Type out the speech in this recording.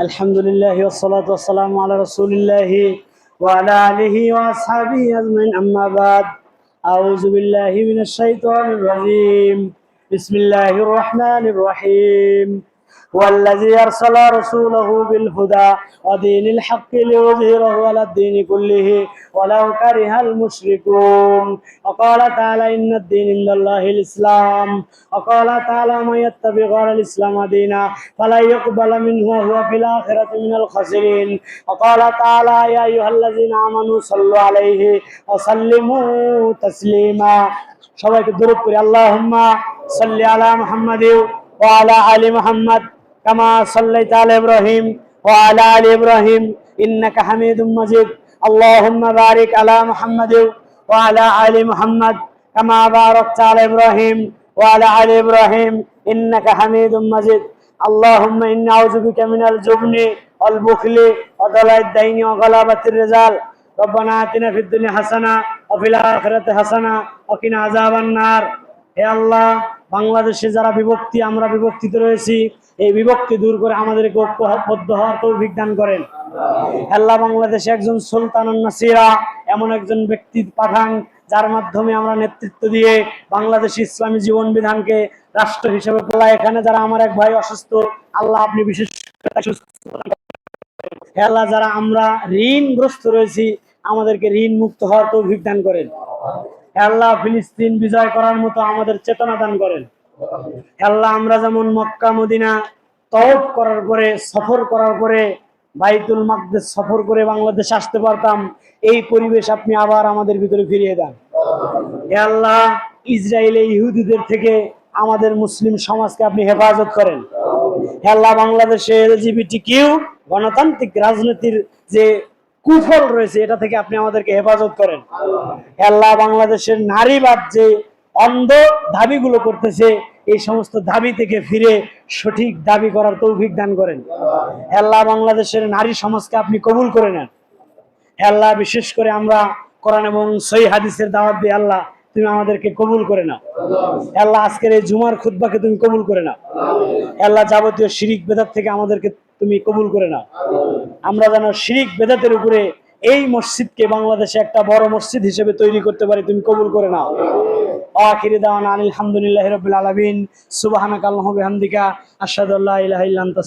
الحمد لله والصلاة والسلام على رسول الله وعلى آله وأصحابه أجمعين أما بعد أعوذ بالله من الشيطان الرجيم بسم الله الرحمن الرحيم والذي أرسل رسوله بالهدى ودين الحق ليظهره على الدين كله ولو كره المشركون وقال تعالى إن الدين عند الله الإسلام وقال تعالى من يتبع غير الإسلام دينا فلا يقبل منه وهو في الآخرة من الخاسرين وقال تعالى يا أيها الذين آمنوا صلوا عليه وسلموا تسليما সবাইকে দূরত করি আল্লাহুম্মা সাল্লি আলা মুহাম্মাদ وعلى آل محمد كما صليت على إبراهيم وعلى آل إبراهيم إنك حميد مجيد اللهم بارك على محمد وعلى آل محمد كما باركت على إبراهيم وعلى آل إبراهيم إنك حميد مجيد اللهم إني أعوذ بك من الجبن والبخل وضلع الدين وغلبة الرجال ربنا آتنا في الدنيا حسنة وفي الآخرة حسنة وقنا عذاب النار يا الله বাংলাদেশে যারা বিভক্তি, আমরা বিভক্তিতে রয়েছি, এই বিভক্তি দূর করে আমাদেরকে ঐক্যবদ্ধ হওয়ার তৌফিক দান করেন। আল্লাহ বাংলাদেশে একজন সুলতান নাসিরা এমন একজন ব্যক্তি পাঠান, যার মাধ্যমে আমরা নেতৃত্ব দিয়ে বাংলাদেশ ইসলামী জীবন বিধানকে রাষ্ট্র হিসেবে আল্লাহ এখানে যারা আমার এক ভাই অসুস্থ, আল্লাহ আপনি বিশেষ আল্লাহ, যারা আমরা ঋণগ্রস্ত রয়েছি, আমাদেরকে ঋণ মুক্ত হওয়ার তৌফিক দান করেন। আল্লাহ ফিলিস্তিন বিজয় করার মতো আমাদের চেতনা দান করেন। আল্লাহ আমরা যেমন মক্কা, মদিনা তওফ করার পরে, সফর করার পরে, বাইতুল মাকদেস সফর করে বাংলাদেশ আসতে পারতাম, এই পরিবেশ আপনি আবার আমাদের ভিতরে ফিরিয়ে দেন। আল্লাহ ইসরায়েলে ইহুদিদের থেকে আমাদের মুসলিম সমাজকে আপনি হেফাজত করেন। আল্লাহ বাংলাদেশে এলজিবিটি কিউ গণতান্ত্রিক রাজনীতির যে কুফল রয়েছে, এটা থেকে আপনি আমাদেরকে হেফাজত করেন। আল্লাহ বাংলাদেশের নারীবাদ যে অন্ধ দাবিগুলো করতেছে, এই সমস্ত দাবি থেকে ফিরে সঠিক দাবি করার তৌফিক দান করেন। আল্লাহ বাংলাদেশের নারী সমাজকে আপনি কবুল করে নেন। আল্লাহ, বিশেষ করে আমরা কোরআন এবং সই হাদিসের দাওয়াত দিয়ে আল্লাহ তুমি আমাদেরকে কবুল করে নাও। আল্লাহ, আজকের এই জুমার খুতবাকে তুমি কবুল করে নাও। আল্লাহ, যাবতীয় শিরিক বেদাত থেকে আমাদেরকে তুমি কবুল করে নাও। আমরা যেন শিরিক বেদাতের উপরে এই মসজিদকে বাংলাদেশে একটা বড় মসজিদ হিসেবে তৈরি করতে পারি, তুমি কবুল করে নাও। আখিরি দাওয়ানা আলহামদুলিল্লাহি রাব্বিল আলামিন। সুবহানাকা আল্লাহুম্মা বিহামদিকা আল্লা ইলাহা ইল্লা আনতা